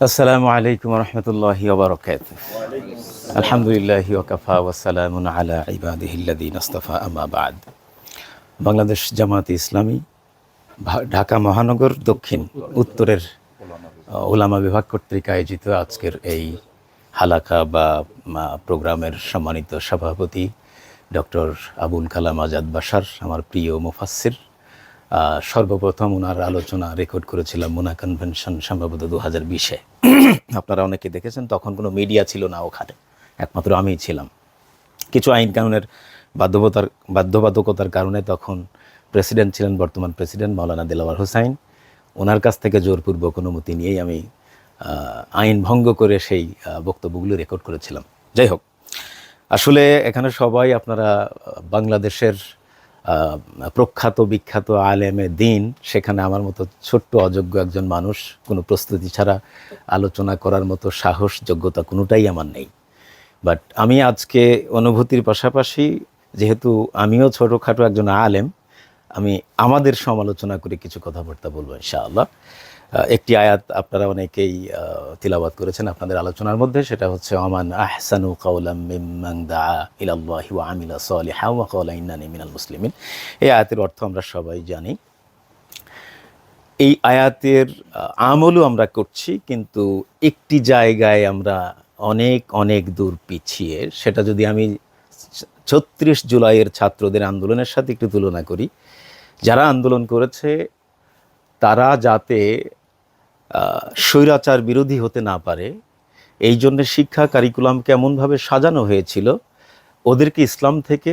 আসসালামু আলাইকুম রহমতুল্লাহি ওবরকাত আলহামদুলিল্লাহি ওকাফা ওয়াসালামুন আলা ইবাদিহিল্লাদিন আস্তফা আমা বাদ। বাংলাদেশ জামাত ইসলামী ঢাকা মহানগর দক্ষিণ উত্তরের ওলামা বিভাগ কর্তৃক আয়োজিত আজকের এই হালাকা বা প্রোগ্রামের সম্মানিত সভাপতি ডক্টর আবুল কালাম আজাদ বাসার আমার প্রিয় মুফাসির সর্বপ্রথম ওনার আলোচনা রেকর্ড করেছিলাম মোনা কনভেনশন সম্ভবত দু হাজার বিশে। আপনারা অনেকে দেখেছেন, তখন কোনো মিডিয়া ছিল না ওখানে। একমাত্র আমিই ছিলাম। কিছু আইন কানুনের বাধ্যবতার বাধ্যবাধকতার কারণে তখন প্রেসিডেন্ট ছিলেন বর্তমান প্রেসিডেন্ট মাওলানা দেলাওয়ার হোসাইন। ওনার কাছ থেকে জোরপূর্বক অনুমতি নিয়েই আমি আইন ভঙ্গ করে সেই বক্তব্যগুলো রেকর্ড করেছিলাম। যাই হোক, আসলে এখানে সবাই আপনারা বাংলাদেশের প্রখ্যাত, বিখ্যাত আলেমে দিন, সেখানে আমার মতো ছোট্ট, অযোগ্য একজন মানুষ কোনো প্রস্তুতি ছাড়া আলোচনা করার মতো সাহস, যোগ্যতা কোনোটাই আমার নেই। বাট আমি আজকে অনুভূতির পাশাপাশি, যেহেতু আমিও ছোটোখাটো একজন আলেম, আমি আমাদের সমালোচনা করে কিছু কথাবার্তা বলব ইনশাআল্লাহ। একটি আয়াত আপনারা অনেকেই তিলাবাত করেছেন আপনাদের আলোচনার মধ্যে, সেটা হচ্ছে আমান আহসানু কাউলাম মিম্মান দা আমিলা মুসলিমিন। এই আয়াতের অর্থ আমরা সবাই জানি। এই আয়াতের আমলও আমরা করছি, কিন্তু একটি জায়গায় আমরা অনেক অনেক দূর পিছিয়ে, সেটা যদি আমি ছত্রিশ জুলাইয়ের ছাত্রদের আন্দোলনের সাথে একটু তুলনা করি, যারা আন্দোলন করেছে, তারা যাতে স্বৈরাচার বিরোধী হতে না পারে, এই জন্য শিক্ষা কারিকুলাম কেমনভাবে সাজানো হয়েছিল, ওদেরকে ইসলাম থেকে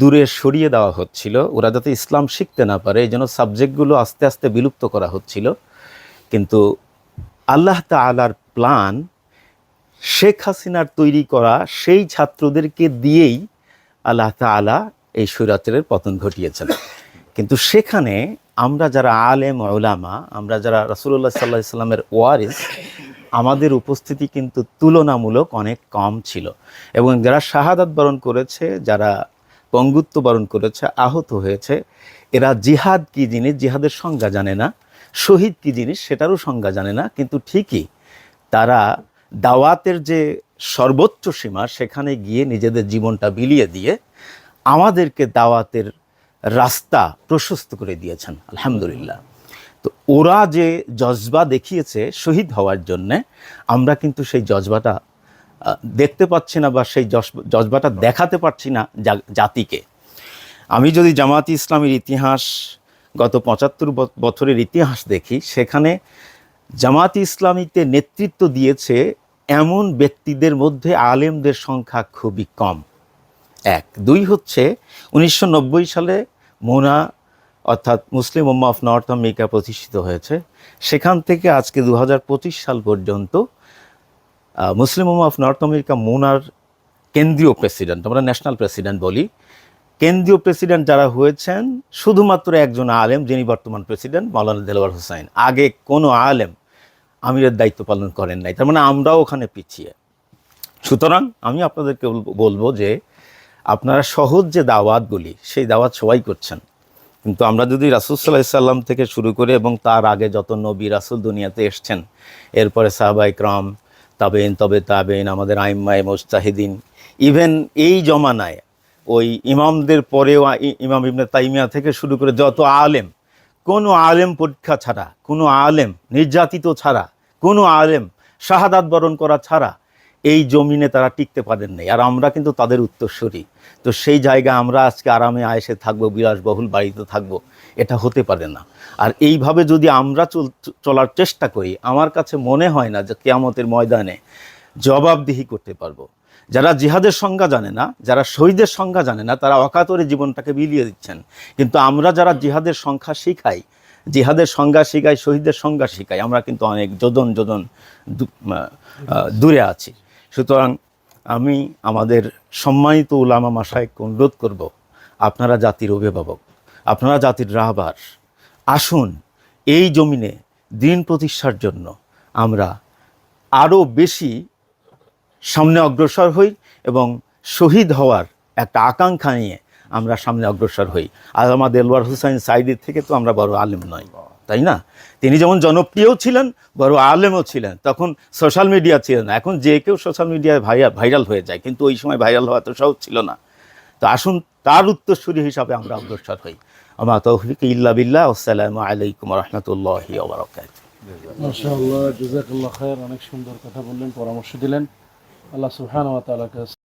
দূরে সরিয়ে দেওয়া হচ্ছিল, ওরা যাতে ইসলাম শিখতে না পারে, এই জন্য সাবজেক্টগুলো আস্তে আস্তে বিলুপ্ত করা হচ্ছিল। কিন্তু আল্লাহ তালার প্ল্যান শেখ হাসিনার তৈরি করা সেই ছাত্রদেরকে দিয়েই আল্লাহ তালা এই স্বৈরাচারের পতন ঘটিয়েছেন। কিন্তু সেখানে আমরা যারা আলেম ওলামা আমরা যারা রাসুল্লাহ সাল্লাহ ইসলামের ওয়ারিস, আমাদের উপস্থিতি কিন্তু তুলনামূলক অনেক কম ছিল। এবং যারা শাহাদাত বরণ করেছে, যারা পঙ্গুত্ব বরণ করেছে, আহত হয়েছে, এরা জিহাদ কি জিনিস? জিহাদের সংজ্ঞা জানে না। শহীদ কি জিনিস? সেটারও সংজ্ঞা জানে না। কিন্তু ঠিকই তারা দাওয়াতের যে সর্বোচ্চ সীমা, সেখানে গিয়ে নিজেদের জীবনটা বিলিয়ে দিয়ে আমাদেরকে দাওয়াতের রাস্তা প্রশস্ত করে দিয়েছেন, আলহামদুলিল্লাহ। তো ওরা যে জজবা দেখিয়েছে শহীদ হওয়ার জন্যে, আমরা কিন্তু সেই জজবাটা দেখতে পাচ্ছি না বা সেই জজ- জজবাটা দেখাতে পারছি না জাতিকে। আমি যদি জামাতি ইসলামের ইতিহাস, গত পঁচাত্তর বছরের ইতিহাস দেখি, সেখানে জামাতি ইসলামীতে নেতৃত্ব দিয়েছে এমন ব্যক্তিদের মধ্যে আলেমদের সংখ্যা খুবই কম। এক। দুই হচ্ছে উনিশশো নব্বই সালে মোনা, অর্থাৎ মুসলিম উম্মা অফ নর্থ আমেরিকা প্রতিষ্ঠিত হয়েছে। সেখান থেকে আজকে দু হাজার পঁচিশ সাল পর্যন্ত মুসলিম উম্মা অফ নর্থ আমেরিকা মোনার কেন্দ্রীয় প্রেসিডেন্ট, আমরা ন্যাশনাল প্রেসিডেন্ট বলি। কেন্দ্রীয় প্রেসিডেন্ট যারা হয়েছেন, শুধুমাত্র একজন আলেম, যিনি বর্তমান প্রেসিডেন্ট, মাওলানা দেলওয়ার হোসাইন। আগে কোনো আলেম আমিরের দায়িত্ব পালন করেন নাই। তার মানে আমরাও ওখানে পিছিয়ে। সুতরাং আমি আপনাদেরকে বলব যে আপনারা সহজ যে দাওয়াতগুলি, সেই দাওয়াত সবাই করছেন। কিন্তু আমরা যদি রাসুল সাল্লাম থেকে শুরু করে এবং তার আগে যত নবী রাসুল দুনিয়াতে এসছেন, এরপরে সাহাবাই ক্রম তাবেন তবে তাবেন আমাদের আইম্মায় মোস্তাহিদিন ইভেন এই জমানায় ওই ইমামদের পরেও ইমাম ইবনে তাইমিয়া থেকে শুরু করে যত আলেম, কোনো আলেম পরীক্ষা ছাড়া, কোনো আলেম নির্যাতিত ছাড়া, কোনো আলেম শাহাদাত বরণ করা ছাড়া এই জমিনে তারা টিকতে পারেন নাই। আর আমরা কিন্তু তাদের উত্তরসূরি। তো সেই জায়গা আমরা আজকে আরামে আয়েসে থাকব, বিলাসবহুল বাড়িতে থাকব, এটা হতে পারে না। আর এইভাবে যদি আমরা চল- চলার চেষ্টা করি, আমার কাছে মনে হয় না যে কেয়ামতের ময়দানে জবাবদিহি করতে পারব। যারা জিহাদের সংজ্ঞা জানে না, যারা শহীদের সংজ্ঞা জানে না, তারা অকাতরে জীবনটাকে বিলিয়ে দিচ্ছেন। কিন্তু আমরা যারা জিহাদের সংখ্যা শিখাই, জিহাদের সংজ্ঞা শিখাই, শহীদের সংজ্ঞা শিখাই, আমরা কিন্তু অনেক যোজন যোজন দূরে আছি। সুতরাং আমি আমাদের সম্মানিত উলামা মাসায়কে অনুরোধ করব, আপনারা জাতির অভিভাবক, আপনারা জাতির রাহবার, আসুন এই জমিনে দিন প্রতিষ্ঠার জন্য আমরা আরও বেশি সামনে অগ্রসর হই এবং শহীদ হওয়ার একটা আকাঙ্ক্ষা নিয়ে আমরা সামনে অগ্রসর হই। আর আমাদের দেলওয়ার হুসাইন সাইদির থেকে তো আমরা বড় আলেম নই। তাই না? তিনি যেমন জনপ্রিয়ও ছিলেন, বড় আলেমও ছিলেন, তখন সোশ্যাল মিডিয়া ছিল না। এখন যে কেউ সোশ্যাল মিডিয়ায় ভাইয়া ভাইরাল হয়ে যায়, কিন্তু ওই সময় ভাইরাল হওয়া তো সহজ ছিল না। তো আসুন, তার উত্তরসূরি হিসাবে আমরা অগ্রসর হই। আমার তৌফিক ইল্লা বিল্লাহ, আসসালামু আলাইকুম রহমতুল্লাহি ওবরাকাত অনেক সুন্দর কথা বললেন, পরামর্শ দিলেন। আল্লাহ সুবহানাহু ওয়া